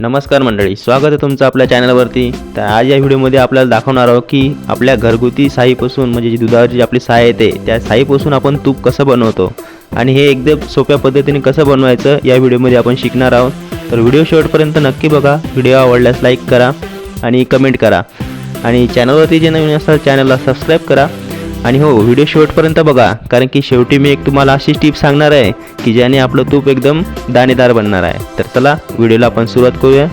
नमस्कार मंडळी स्वागत आहे तुमचं आपल्या चॅनलवरती. तर आज या व्हिडिओमध्ये आपल्याला दाखवणार आहोत की आपल्या घरगुती साईपासून म्हणजे जी दुधावरची जी आपली साय येते त्या साईपासून आपण तूप कसं बनवतो आणि हे एकदम सोप्या पद्धतीने कसं बनवायचं या व्हिडिओमध्ये आपण शिकणार आहोत. तर व्हिडिओ शेवटपर्यंत नक्की बघा व्हिडिओ आवडल्यास लाईक करा आणि कमेंट करा. आणि चॅनलवरती जे नवीन असतात चॅनलला सबस्क्राईब करा. आणि हो व्हिडिओ शेवटपर्यंत बघा कारण की शेवटी मी एक तुम्हाला अशी टिप सांगणार आहे की ज्याने आपलं तूप एकदम दाणेदार बनणार आहे. तर चला व्हिडिओला आपण सुरुवात करूया.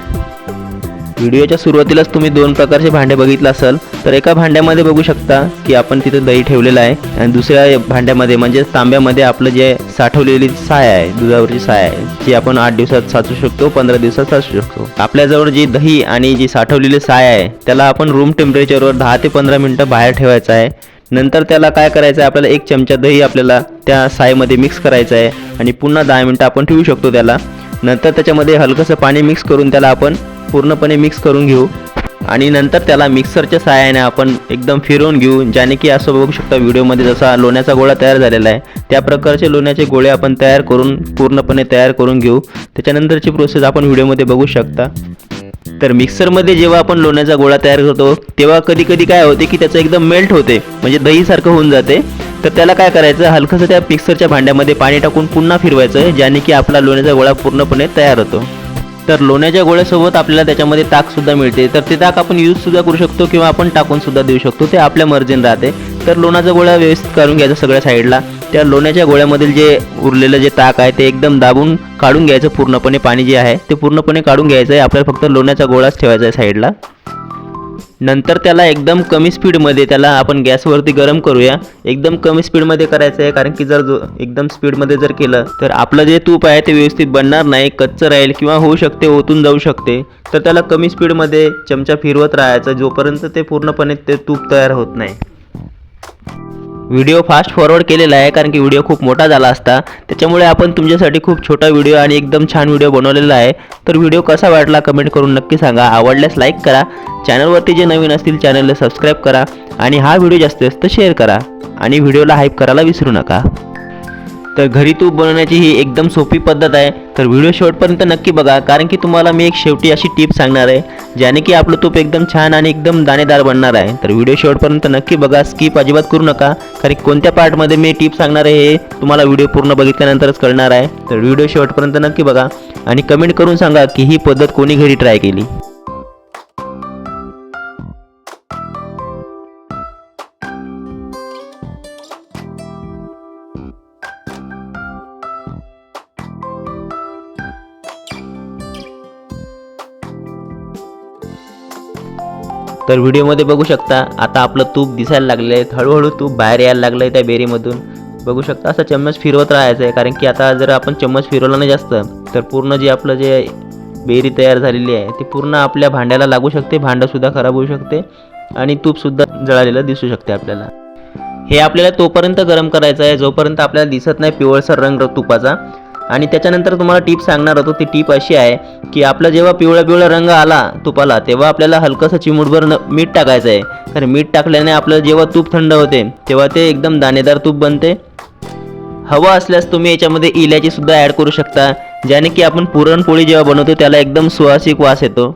व्हिडिओच्या सुरुवातीलाच तुम्ही दोन प्रकारचे भांडे बघितलं असाल तर एका भांड्यामध्ये बघू शकता की आपण तिथं दही ठेवलेलं आहे आणि दुसऱ्या भांड्यामध्ये म्हणजे तांब्यामध्ये आपलं जे साठवलेली साय आहे दुधावरची साय आहे जी आपण आठ दिवसात साचू शकतो पंधरा दिवसात साचू शकतो. आपल्याजवळ जी दही आणि जी साठवलेली साय आहे त्याला आपण रूम टेम्परेचरवर दहा ते पंधरा मिनटं बाहेर ठेवायचं आहे नंतर त्याला काय करायचं आहे? आपल्याला एक चमचा दही आपल्याला त्या सायमध्ये मिक्स करायचं आहे. आणि पुन्हा दहा मिनटं आपण ठेवू शकतो त्याला. नंतर त्याच्यामध्ये हलकंसं पाणी मिक्स करून त्याला आपण पूर्णपणे मिक्स करून घेऊ. आणि नंतर त्याला मिक्सरच्या सहाय्याने आपण एकदम फिरवून घेऊ ज्याने की असं बघू शकता व्हिडिओमध्ये जसा लोण्याचा गोळा तयार झालेला आहे त्या प्रकारचे लोण्याचे गोळे आपण तयार करून पूर्णपणे तयार करून घेऊ. त्याच्यानंतरची प्रोसेस आपण व्हिडिओमध्ये बघू शकता. तर मिक्सरमध्ये जेव्हा आपण लोण्याचा गोळा तयार करतो तेव्हा कधी कधी काय होते की त्याचं एकदम मेल्ट होते. म्हणजे दहीसारखं होऊन जाते. तर त्याला काय करायचं हलकंसं त्या मिक्सरच्या भांड्यामध्ये पाणी टाकून पुन्हा फिरवायचं ज्याने की आपला लोण्याचा गोळा पूर्णपणे तयार होतो. तर लोण्याच्या गोळ्यासोबत आपल्याला त्याच्यामध्ये ताकसुद्धा मिळते. तर ते ताक आपण यूजसुद्धा करू शकतो किंवा आपण टाकून सुद्धा देऊ शकतो. ते आपल्या मर्जीने राहते. तर लोणाचा गोळा व्यवस्थित करून घ्यायचा सगळ्या साईडला त्या लोण्याच्या गोळ्यामधील जे उरलेलं जे ताक आहे ते एकदम दाबून काढून घ्यायचं. पूर्णपणे पाणी जे आहे ते पूर्णपणे काढून घ्यायचं आहे. आपल्याला फक्त लोण्याचा गोळाच ठेवायचा आहे साईडला. नंतर त्याला एकदम कमी स्पीडमध्ये त्याला आपण गॅसवरती गरम करूया. एकदम कमी स्पीडमध्ये करायचं आहे कारण की जर जो एकदम स्पीडमध्ये जर केलं तर आपलं जे तूप आहे ते व्यवस्थित बनणार नाही. कच्चं राहील किंवा होऊ शकते ओतून जाऊ शकते. तर त्याला कमी स्पीडमध्ये चमचा फिरवत राहायचं. जोपर्यंत ते पूर्णपणे ते तूप तयार होत नाही. व्हिडिओ फास्ट फॉरवर्ड केलेला आहे कारण की व्हिडिओ खूप मोठा झाला असता. त्याच्यामुळे आपण तुमच्यासाठी खूप छोटा व्हिडिओ आणि एकदम छान व्हिडिओ बनवलेला आहे. तर व्हिडिओ कसा वाटला कमेंट करून नक्की सांगा. आवडल्यास लाईक करा. चॅनलवरती जे नवीन असतील चॅनलला सबस्क्राईब करा. आणि हा व्हिडिओ जास्तीत जास्त शेअर करा. आणि व्हिडिओला हाईप करायला विसरू नका. तर घरी तूप बनवण्याची ही एकदम सोपी पद्धत आहे. तर व्हिडिओ शेवटपर्यंत नक्की बघा कारण की तुम्हाला मी एक शेवटी अशी टिप सांगणार आहे ज्याने की आपलं तूप एकदम छान आणि एकदम दाणेदार बनणार आहे. तर व्हिडिओ शेवटपर्यंत नक्की बघा स्किप अजिबात करू नका कारण कोणत्या पार्टमध्ये मी टिप सांगणार आहे हे तुम्हाला व्हिडिओ पूर्ण बघितल्यानंतरच कळणार आहे. तर व्हिडिओ शेवटपर्यंत नक्की बघा आणि कमेंट करून सांगा की ही पद्धत कोणी घरी ट्राय केली. तर व्हिडिओमध्ये बघू शकता आता आपलं तूप दिसायला लागलं आहे हळूहळू तूप बाहेर यायला लागलं आहे त्या बेरीमधून. बघू शकता असं चम्मच फिरवत राहायचं आहे कारण की आता जर आपण चम्मच फिरवला नाही जास्त तर पूर्ण जे आपलं जे बेरी तयार झालेली आहे ती पूर्ण आपल्या भांड्याला लागू शकते भांडंसुद्धा खराब होऊ शकते आणि तूपसुद्धा जळालेलं दिसू शकते आपल्याला. हे आपल्याला तोपर्यंत गरम करायचं आहे जोपर्यंत आपल्याला दिसत नाही पिवळसर रंग तुपाचा. आणि त्याच्यानंतर तुम्हाला टीप सांगणार होतो ती टीप अशी आहे की आपला जेव्हा पिवळा पिवळा रंग आला तुपाला तेव्हा आपल्याला हलकंसं चिमूटभर न मीठ टाकायचं आहे. कारण मीठ टाकल्याने आपलं जेव्हा तूप थंड होते तेव्हा ते एकदम दाणेदार तूप बनते. हवं असल्यास तुम्ही याच्यामध्ये इलायचीसुद्धा ॲड करू शकता ज्याने की आपण पुरणपोळी जेव्हा बनवतो त्याला एकदम सुवासिक वास येतो.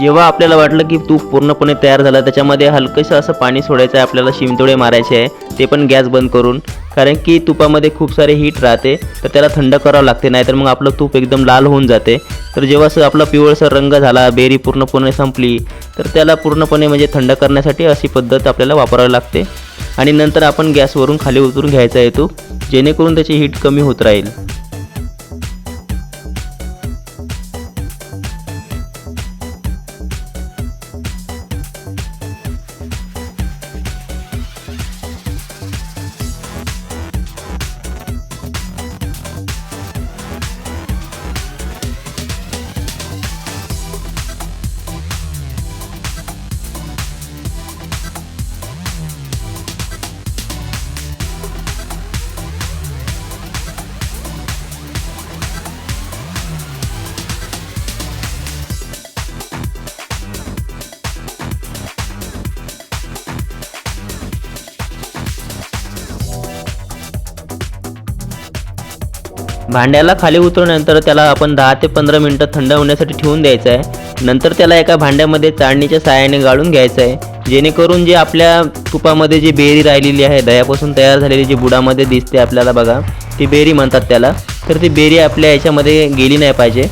जेव्हा आपल्याला वाटलं की तूप पूर्णपणे तयार झालं त्याच्यामध्ये हलकंसं असं पाणी सोडायचं आहे आपल्याला शिमतोडे मारायचे आहे ते पण गॅस बंद करून. कारण की तुपामध्ये खूप सारे हीट राहते तर त्याला थंड करावं लागते नाहीतर मग आपलं तूप एकदम लाल होऊन जाते. तर जेव्हा असं आपला पिवळसर रंग झाला बेरी पूर्णपणे संपली तर त्याला पूर्णपणे म्हणजे थंड करण्यासाठी अशी पद्धत आपल्याला वापरावी लागते. आणि नंतर आपण गॅसवरून खाली उतरून घ्यायचा आहे तूप जेणेकरून त्याची हीट कमी होत राहील. भांड्याला खाली उतरल्यानंतर त्याला आपण दहा ते पंधरा मिनटं थंड होण्यासाठी ठेवून द्यायचं आहे. नंतर त्याला एका भांड्यामध्ये चाळणीच्या साहाय्याने गाळून घ्यायचं आहे. जेणेकरून जे आपल्या तुपामध्ये जी बेरी राहिलेली आहे दह्यापासून तयार झालेली जी बुडामध्ये दिसते आपल्याला बघा ती बेरी म्हणतात त्याला. तर ती बेरी आपल्या याच्यामध्ये गेली नाही पाहिजे.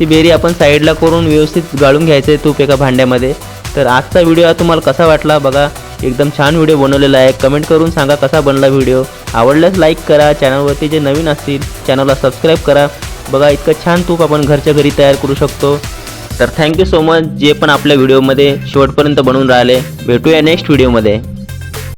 ती बेरी आपण साईडला करून व्यवस्थित गाळून घ्यायचं आहे तूप एका भांड्यामध्ये. तर आजचा व्हिडिओ हा तुम्हाला कसा वाटला बघा एकदम छान व्हिडिओ बनवलेला आहे. कमेंट करून सांगा कसा बनला व्हिडिओ. आवडल्यास लाईक करा. चॅनलवरती जे नवीन असतील चॅनलला सबस्क्राईब करा. बघा इतकं छान तूप आपण घरच्या घरी तयार करू शकतो. तर थँक्यू सो मच जे पण आपल्या व्हिडिओमध्ये शेवटपर्यंत बनवून राहिले भेटूया नेक्स्ट व्हिडिओमध्ये